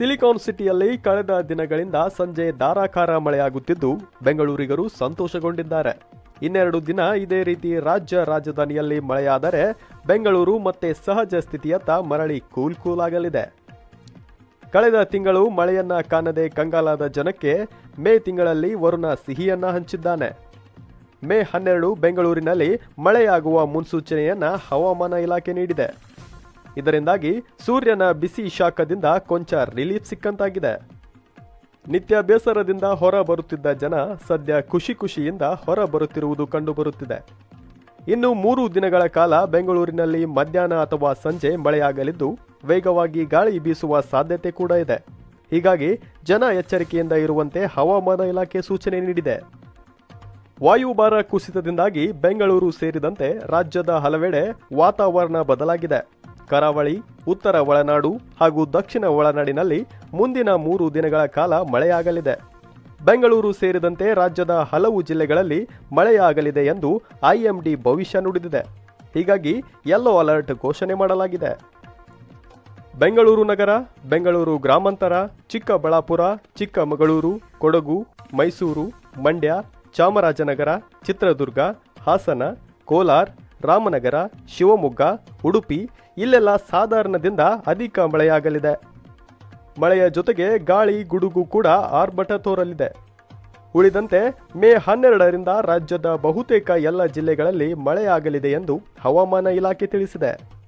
Silicon ಸಿಟಿಯಲ್ಲಿ ಕಳೆದ ದಿನಗಳಿಂದ ಸಂಜೆ ಧಾರಾಕಾರ ಮಳೆಯಾಗುತ್ತಿದ್ದು, ಬೆಂಗಳೂರಿಗರು ಸಂತೋಷಗೊಂಡಿದ್ದಾರೆ. ಇನ್ನೆರಡು ದಿನ ಇದೇ ರೀತಿ ರಾಜ್ಯ ರಾಜಧಾನಿಯಲ್ಲಿ ಮಳೆಯಾದರೆ, ಬೆಂಗಳೂರು ಮತ್ತೆ ಸಹಜ ಸ್ಥಿತಿಯತ್ತ ಮರಳಿ ಕೂಲ್ ಕೂಲ್ ಆಗಲಿದೆ. ಕಳೆದ ತಿಂಗಳು ಮಳೆಯನ್ನ ಕಾಣದೆ ಕಂಗಾಲಾದ ಜನಕ್ಕೆ ಮೇ ತಿಂಗಳಲ್ಲಿ ವರುಣ ಸಿಹಿಯನ್ನ ಹಂಚಿದ್ದಾನೆ. ಮೇ ಹನ್ನೆರಡು ಬೆಂಗಳೂರಿನಲ್ಲಿ ಮಳೆಯಾಗುವ ಮುನ್ಸೂಚನೆಯನ್ನ ಹವಾಮಾನ ಇಲಾಖೆ ನೀಡಿದೆ. ಇದರಿಂದಾಗಿ ಸೂರ್ಯನ ಬಿಸಿ ಶಾಖದಿಂದ ಕೊಂಚ ರಿಲೀಫ್ ಸಿಕ್ಕಂತಾಗಿದೆ. ನಿತ್ಯ ಬೇಸರದಿಂದ ಹೊರ ಬರುತ್ತಿದ್ದ ಜನ ಸದ್ಯ ಖುಷಿ ಖುಷಿಯಿಂದ ಹೊರ ಬರುತ್ತಿರುವುದು ಕಂಡುಬರುತ್ತಿದೆ. ಇನ್ನು ಮೂರು ದಿನಗಳ ಕಾಲ ಬೆಂಗಳೂರಿನಲ್ಲಿ ಮಧ್ಯಾಹ್ನ ಅಥವಾ ಸಂಜೆ ಮಳೆಯಾಗಲಿದ್ದು, ವೇಗವಾಗಿ ಗಾಳಿ ಬೀಸುವ ಸಾಧ್ಯತೆ ಕೂಡ ಇದೆ. ಹೀಗಾಗಿ ಜನ ಎಚ್ಚರಿಕೆಯಿಂದ ಇರುವಂತೆ ಹವಾಮಾನ ಇಲಾಖೆ ಸೂಚನೆ ನೀಡಿದೆ. ವಾಯುಭಾರ ಕುಸಿತದಿಂದಾಗಿ ಬೆಂಗಳೂರು ಸೇರಿದಂತೆ ರಾಜ್ಯದ ಹಲವೆಡೆ ವಾತಾವರಣ ಬದಲಾಗಿದೆ. ಕರಾವಳಿ, ಉತ್ತರ ಒಳನಾಡು ಹಾಗೂ ದಕ್ಷಿಣ ಒಳನಾಡಿನಲ್ಲಿ ಮುಂದಿನ ಮೂರು ದಿನಗಳ ಕಾಲ ಮಳೆಯಾಗಲಿದೆ. ಬೆಂಗಳೂರು ಸೇರಿದಂತೆ ರಾಜ್ಯದ ಹಲವು ಜಿಲ್ಲೆಗಳಲ್ಲಿ ಮಳೆಯಾಗಲಿದೆ ಎಂದು ಐಎಂಡಿ ಭವಿಷ್ಯ ನುಡಿದಿದೆ. ಹೀಗಾಗಿ ಯೆಲ್ಲೋ ಅಲರ್ಟ್ ಘೋಷಣೆ ಮಾಡಲಾಗಿದೆ. ಬೆಂಗಳೂರು ನಗರ, ಬೆಂಗಳೂರು ಗ್ರಾಮಾಂತರ, ಚಿಕ್ಕಬಳ್ಳಾಪುರ, ಚಿಕ್ಕಮಗಳೂರು, ಕೊಡಗು, ಮೈಸೂರು, ಮಂಡ್ಯ, ಚಾಮರಾಜನಗರ, ಚಿತ್ರದುರ್ಗ, ಹಾಸನ, ಕೋಲಾರ ರಾಮನಗರ, ಶಿವಮೊಗ್ಗ, ಉಡುಪಿ ಇಲ್ಲೆಲ್ಲ ಸಾಧಾರಣದಿಂದ ಅಧಿಕ ಮಳೆಯಾಗಲಿದೆ. ಮಳೆಯ ಜೊತೆಗೆ ಗಾಳಿ, ಗುಡುಗು ಕೂಡ ಆರ್ಭಟ ತೋರಲಿದೆ. ಉಳಿದಂತೆ ಮೇ ಹನ್ನೆರಡರಿಂದ ರಾಜ್ಯದ ಬಹುತೇಕ ಎಲ್ಲ ಜಿಲ್ಲೆಗಳಲ್ಲಿ ಮಳೆಯಾಗಲಿದೆ ಎಂದು ಹವಾಮಾನ ಇಲಾಖೆ ತಿಳಿಸಿದೆ.